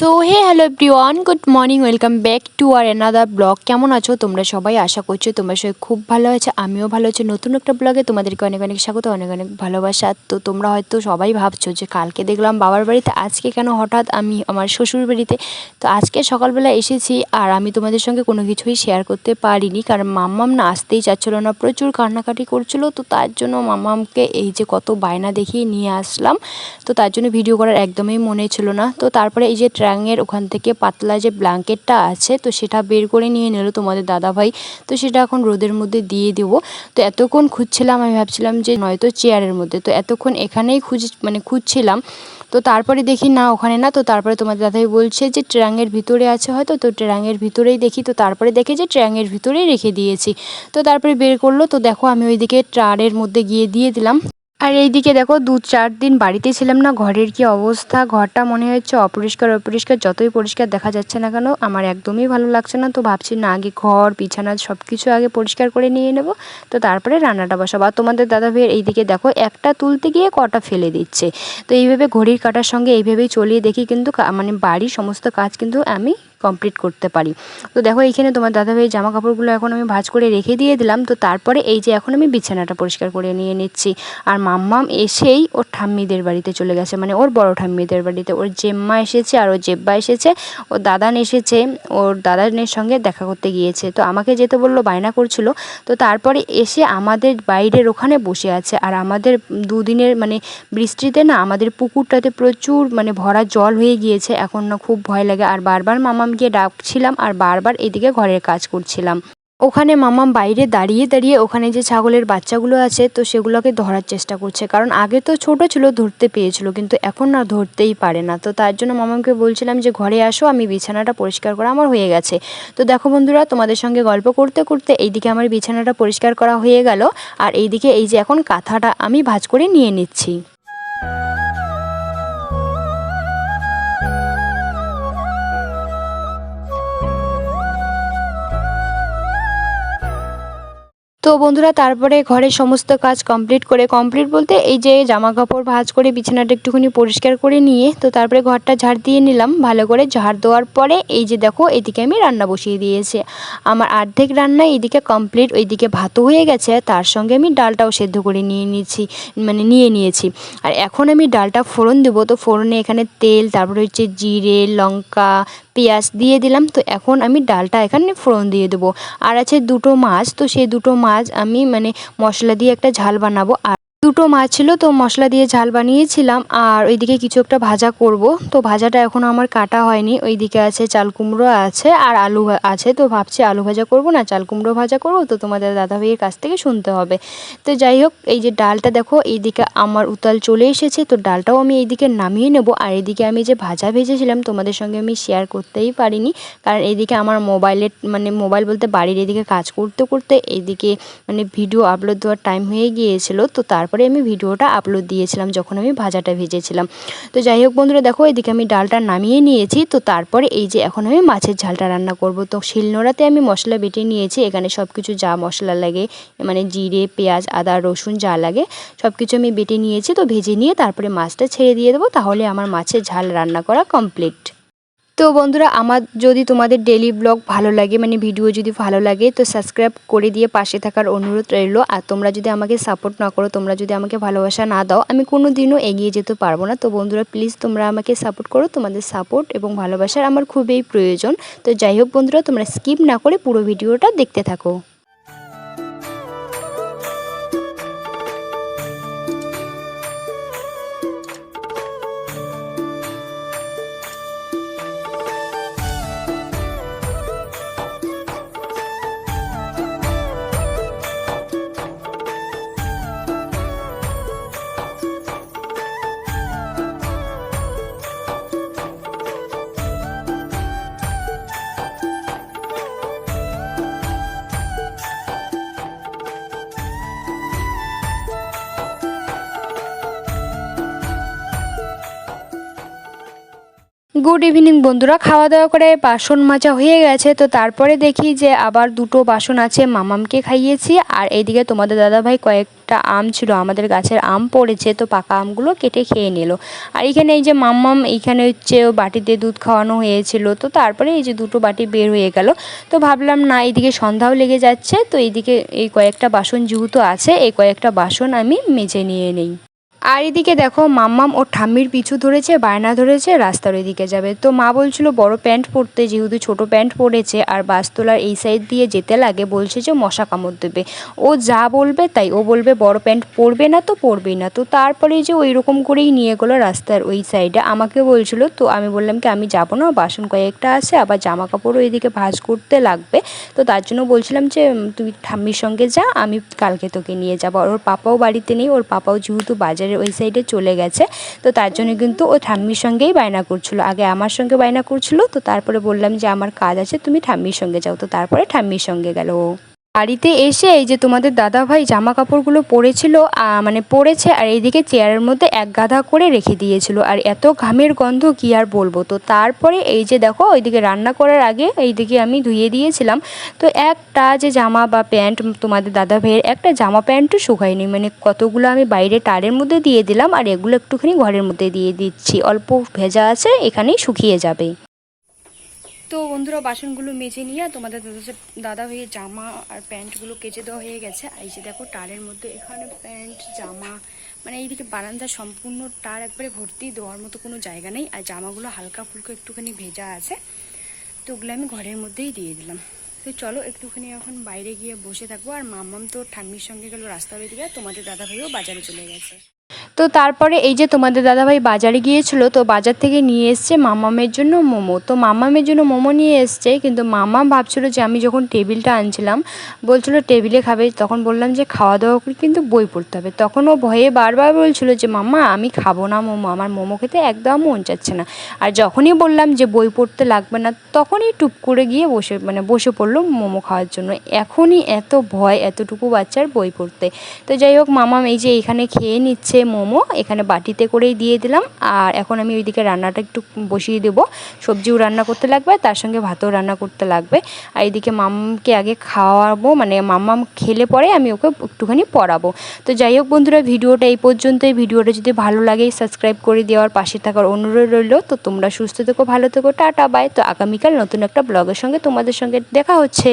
So hey hello everyone good morning welcome back to our another blog কেমন আছো তোমরা সবাই? আশা করছ তোমরা সবাই খুব ভালো আছে, আমিও ভালো আছি। নতুন একটা ব্লগে তোমাদেরকে অনেক অনেক স্বাগত, অনেক অনেক ভালোবাসা। তো তোমরা হয়তো সবাই ভাবছ যে কালকে দেখলাম বাবার বাড়িতে, আজকে কেন হঠাৎ আমি আমার শ্বশুর বাড়িতে? তো আজকে সকালবেলা এসেছি আর আমি তোমাদের সঙ্গে কোনো কিছুই শেয়ার করতে পারিনি, কারণ মাম্মাম না আসতেই চাচ্ছিলো না। প্রচুর কান্নাকাটি করছিল, তো তার জন্য মাম্মামকে এই যে কত বায়না দেখিয়ে নিয়ে আসলাম। তো তার জন্য ভিডিও করার একদমই মনে ছিল না। তো তারপরে এই যে ট্র্যাঙের ওখান থেকে পাতলা যে ব্ল্যাঙ্কেটটা আছে, তো সেটা বের করে নিয়ে নিল তোমাদের দাদাভাই। তো সেটা এখন রোদের মধ্যে দিয়ে দেবো। তো এতক্ষণ খুঁজছিলাম, আমি ভাবছিলাম যে নয়তো চেয়ারের মধ্যে। তো এতক্ষণ এখানেই খুঁজ মানে খুঁজছিলাম। তো তারপরে দেখি না, ওখানে না, তো তারপরে তোমাদের দাদাই বলছে যে ট্র্যাঙের ভিতরে আছে হয়তো, তো ট্র্যাঙের ভিতরেই দেখি। তো তারপরে দেখে যে ট্র্যাঙের ভিতরেই রেখে দিয়েছি। তো তারপরে বের করল। তো দেখো, আমি ওইদিকে ট্রারের মধ্যে গিয়ে দিয়ে দিলাম। আর এইদিকে দেখো, দু চার দিন বাড়িতে ছিলাম না, ঘরের কি অবস্থা? ঘরটা মনে হচ্ছে অপরিষ্কার অপরিষ্কার, যতই পরিষ্কার দেখা যাচ্ছে না কেন, আমার একদমই ভালো লাগছে না। তো ভাবছি, না, আগে ঘর, বিছানা সব কিছু আগে পরিষ্কার করে নিয়ে নেব। তো তারপরে রান্নাটা বসাবো। আর তোমাদের দাদা ভাইয়ের এইদিকে দেখো, একটা তুলতে গিয়ে কটা ফেলে দিচ্ছে। তো এইভাবে ঘড়ির কাটার সঙ্গে এইভাবেই চলিয়ে দেখি, কিন্তু মানে বাড়ির সমস্ত কাজ কিন্তু আমি কমপ্লিট করতে পারি। তো দেখো, এইখানে তোমার দাদা দাদাভাই জামা কাপড়গুলো এখন আমি ভাঁজ করে রেখে দিয়ে দিলাম। তো তারপরে এই যে এখন আমি বিছানাটা পরিষ্কার করে নিয়ে নিচ্ছি। আর মাম্মাম এসেই ওর ঠাম্মিদের বাড়িতে চলে গেছে। মানে ওর বড় ঠাম্মিদের বাড়িতে। ওর জেম্মা এসেছে আর ওর জেব্বা এসেছে। ওর দাদান এসেছে। ওর দাদানের সঙ্গে দেখা করতে গিয়েছে। তো আমাকে যেতে বলল, বায়না করছিল। তো তারপরে এসে আমাদের বাইরের ওখানে বসে আছে। আর আমাদের দুদিনের মানে বৃষ্টিতে না আমাদের পুকুরটাতে প্রচুর মানে ভরা জল হয়ে গিয়েছে। এখন না খুব ভয় লাগে। আর বারবার মামামকে ডাকছিলাম আর বারবার এদিকে ঘরের কাজ করছিলাম। ওখানে মামাম বাইরে দাঁড়িয়ে দাঁড়িয়ে ওখানে যে ছাগলের বাচ্চাগুলো আছে, তো সেগুলোকে ধরার চেষ্টা করছে। কারণ আগে তো ছোট ছিল, ধরতে পেয়েছিল, কিন্তু এখন না ধরতেই পারে না। তো তার জন্য মামামকে বলছিলাম যে, ঘরে আসো, আমি বিছানাটা পরিষ্কার করা আমার হয়ে গেছে। তো দেখো বন্ধুরা, তোমাদের সঙ্গে গল্প করতে করতে এইদিকে আমার বিছানাটা পরিষ্কার করা হয়ে গেল। আর এইদিকে এই যে এখন কাঁথাটা আমি ভাঁজ করে নিয়ে নিচ্ছি। তো বন্ধুরা, তারপরে ঘরের সমস্ত কাজ কমপ্লিট করে কমপ্লিট বলতে এই যে জামা কাপড় ভাজ করে বিছানাটা একটুখানি পরিষ্কার করে নিয়ে, তো তারপরে ঘরটা ঝাড় দিয়ে নিলাম। ভালো করে ঝাড় দেওয়ার পরে এই যে দেখো, এদিকে আমি রান্না বসিয়ে দিয়েছি। আমার অর্ধেক রান্না এদিকে কমপ্লিট ওইদিকে ভাতও হয়ে গেছে, তার সঙ্গে আমি ডালটাও সেদ্ধ করে নিয়ে নিয়েছি মানে নিয়ে নিয়েছি। আর এখন আমি ডালটা ফোড়ন দেবো, তো ফোড়নে এখানে তেল, তারপরে হচ্ছে জিরে, লঙ্কা পেঁয়াজ দিয়ে দিলাম। তো এখন আমি ডালটা এখানে ফোড়ন দিয়ে দেবো। আর আছে দুটো মাছ, তো সেই দুটো মাছ আমি মানে মশলা দিয়ে একটা ঝাল বানাবো। আর দুটো মাছ ছিল, তো মশলা দিয়ে ঝাল বানিয়েছিলাম। আর ওইদিকে কিছু একটা ভাজা করব। তো ভাজাটা এখনও আমার কাটা হয়নি। ওইদিকে আছে চাল কুমড়ো আছে আর আলু আছে। তো ভাবছি আলু ভাজা করব না, চাল কুমড়ো ভাজা করব। তো তোমাদের দাদা ভাইয়ের কাছ থেকে শুনতে হবে। তো যাই হোক, এই যে ডালটা দেখো, এইদিকে আমার উতাল চলে এসেছে। তো ডালটাও আমি এইদিকে নামিয়ে নেব। আর এদিকে আমি যে ভাজা ভেজেছিলাম, তোমাদের সঙ্গে আমি শেয়ার করতেই পারিনি। কারণ এইদিকে আমার মোবাইলের মানে মোবাইল বলতে বাড়ির এদিকে কাজ করতে করতে এইদিকে মানে ভিডিও আপলোড দেওয়ার টাইম হয়ে গিয়েছিল। তো তারপরে আমি ভিডিওটা আপলোড দিয়েছিলাম যখন আমি ভাজাটা ভেজেছিলাম। তো যাই হোক বন্ধুরা, দেখো এদিকে আমি ডালটা নামিয়ে নিয়েছি। তো তারপরে এই যে এখন আমি মাছের ঝালটা রান্না করব। তো শিলনোড়াতে আমি মশলা বেটে নিয়েছি। এখানে সব কিছু যা মশলা লাগে মানে জিরে, পেঁয়াজ, আদা, রসুন যা লাগে সব কিছু আমি বেটে নিয়েছি। তো ভেজে নিয়ে তারপরে মাছটা ছেড়ে দিয়ে দেবো। তাহলে আমার মাছের ঝাল রান্না করা কমপ্লিট তো বন্ধুরা, আমার যদি তোমাদের ডেলি ব্লগ ভালো লাগে মানে ভিডিও যদি ভালো লাগে, তো সাবস্ক্রাইব করে দিয়ে পাশে থাকার অনুরোধ রইল। আর তোমরা যদি আমাকে সাপোর্ট না করো, তোমরা যদি আমাকে ভালোবাসা না দাও, আমি কোনো দিনও এগিয়ে যেতে পারব না। তো বন্ধুরা প্লিজ তোমরা আমাকে সাপোর্ট করো। তোমাদের সাপোর্ট এবং ভালোবাসার আমার খুবই প্রয়োজন। তো যাই হোক বন্ধুরা, তোমরা স্কিপ না করে পুরো ভিডিওটা দেখতে থাকো। গুড ইভিনিং বন্ধুরা। খাওয়া দাওয়া করে বাসন মাজা হয়ে গেছে। তো তারপরে দেখি যে আবার দুটো বাসন আছে, মামামকে খাইয়েছি। আর এইদিকে তোমাদের দাদাভাই কয়েকটা আম ছিল, আমাদের গাছের আম পড়েছে। তো পাকা আমগুলো কেটে খেয়ে নিল। আর এখানে এই যে মাম্মাম এইখানে হচ্ছে বাটিতে দুধ খাওয়ানো হয়েছিল। তো তারপরে এই যে দুটো বাটি বের হয়ে গেল। তো ভাবলাম, না, এইদিকে সন্ধ্যাও লেগে যাচ্ছে। তো এইদিকে এই কয়েকটা বাসন যেহেতু আছে, এই কয়েকটা বাসন আমি মেজে নিয়ে নেই। আর এদিকে দেখো, মাম্মাম ওর ঠাম্মির পিছু ধরেছে, বায়না ধরেছে, রাস্তার ওইদিকে যাবে। তো মা বলছিল, বড় প্যান্ট পরতে, যেহেতু ছোট প্যান্ট পরেছে, আর বাসতলার এই সাইড দিয়ে যেতে লাগে, বলছে যে মশা কামড় দেবে। ও যা বলবে, তাই ও বলবে, বড় প্যান্ট পরবে না তো পরবেই না। তো তারপরে যে ওই রকম করেই নিয়ে গেলো রাস্তার ওই সাইডে আমাকে বলছিল, তো আমি বললাম কি, আমি যাব না, বাসন কয়েকটা আছে, আবার জামা কাপড়ও এদিকে ভাজ করতে লাগবে। তো তার জন্য বলছিলাম যে তুই ঠাম্মির সঙ্গে যা, আমি কালকে তোকে নিয়ে যাব। আর ওর পাপাও বাড়িতে নেই, ওর পাপাও যেহেতু বাজারের ওই সাইডে চলে গেছে। তো তার জন্য কিন্তু ও ঠাম্মির সঙ্গেই বায়না করছিল। আগে আমার সঙ্গে বায়না করছিল, তো তারপরে বললাম যে, আমার কাজ আছে, তুমি ঠাম্মির সঙ্গে যাও। তো তারপরে ঠাম্মির সঙ্গে গেল ও। বাড়িতে এসে এই যে তোমাদের দাদা ভাই জামা কাপড়গুলো পরেছিল মানে পরেছে আর এইদিকে চেয়ারের মধ্যে এক গাদা করে রেখে দিয়েছিল। আর এত ঘামের গন্ধ কি আর বলব? তো তারপরে এই যে দেখো, ওইদিকে রান্না করার আগে এইদিকে আমি ধুয়ে দিয়েছিলাম। তো একটা যে জামা বা প্যান্ট তোমাদের দাদা ভাইয়ের একটা জামা প্যান্টও শুকায়নি। মানে কতগুলো আমি বাইরে টারের মধ্যে দিয়ে দিলাম আর এগুলো একটুখানি ঘরের মধ্যে দিয়ে দিচ্ছি। অল্প ভেজা আছে, এখানেই শুকিয়ে যাবে। তো বন্ধুরা, বাসনগুলো মেজে নিয়ে তোমাদের দাদা দাদা ভাইয়ের জামা আর প্যান্টগুলো কেচে দেওয়া হয়ে গেছে। আর এই যে দেখো টারের মধ্যে এখানে প্যান্ট, জামা মানে এইদিকে বারান্দা সম্পূর্ণ টার একবারে ভর্তি দেওয়ার মতো কোনো জায়গা নেই। আর জামাগুলো হালকা ফুলকা একটুখানি ভেজা আছে। তো ওগুলো আমি ঘরের মধ্যেই দিয়ে দিলাম। তো চলো, একটুখানি এখন বাইরে গিয়ে বসে থাকব। আর মাম্মাম তো ঠাম্মির সঙ্গে গেল রাস্তা আর তোমাদের দাদা ভাইও বাজারে চলে গেছে। তো তারপরে এই যে তোমাদের দাদাভাই বাজারে গিয়েছিল, তো বাজার থেকে নিয়ে এসছে মামামের জন্য মোমো। তো মামামের জন্য মোমো নিয়ে এসছে, কিন্তু মামা ভাবছিল যে আমি যখন টেবিলটা আনছিলাম, বলছিল টেবিলে খাবে। তখন বললাম যে খাওয়া দাওয়া করে কিন্তু বই পড়তে হবে। তখন ও ভয়ে বারবার বলছিল যে মাম্মা আমি খাব না মোমো, আমার মোমো খেতে একদম মন চাচ্ছে না। আর যখনই বললাম যে, বই পড়তে লাগবে না, তখনই টুপ করে গিয়ে বসে মানে বসে পড়ল মোমো খাওয়ার জন্য। এখনই এত ভয়, এতটুকু বাচ্চার বই পড়তে। তো যাই হোক, মামাম এই যে এখানে খেয়ে নিচ্ছে মোমো এখানে বাটিতে করেই দিয়ে দিলাম। আর এখন আমি ওইদিকে রান্নাটা একটু বসিয়ে দেবো। সবজিও রান্না করতে লাগবে, তার সঙ্গে ভাতও রান্না করতে লাগবে। আর এইদিকে মামকে আগে খাওয়াবো মানে মামাম খেলে পরে আমি ওকে একটুখানি পড়াবো। তো যাই হোক বন্ধুরা, ভিডিওটা এই পর্যন্তই। ভিডিওটা যদি ভালো লাগে, সাবস্ক্রাইব করে দেওয়ার পাশে থাকার অনুরোধ রইল। তো তোমরা সুস্থ থেকো, ভালো থেকো, টাটা, বাই। তো আগামীকাল নতুন একটা ব্লগের সঙ্গে তোমাদের সঙ্গে দেখা হচ্ছে।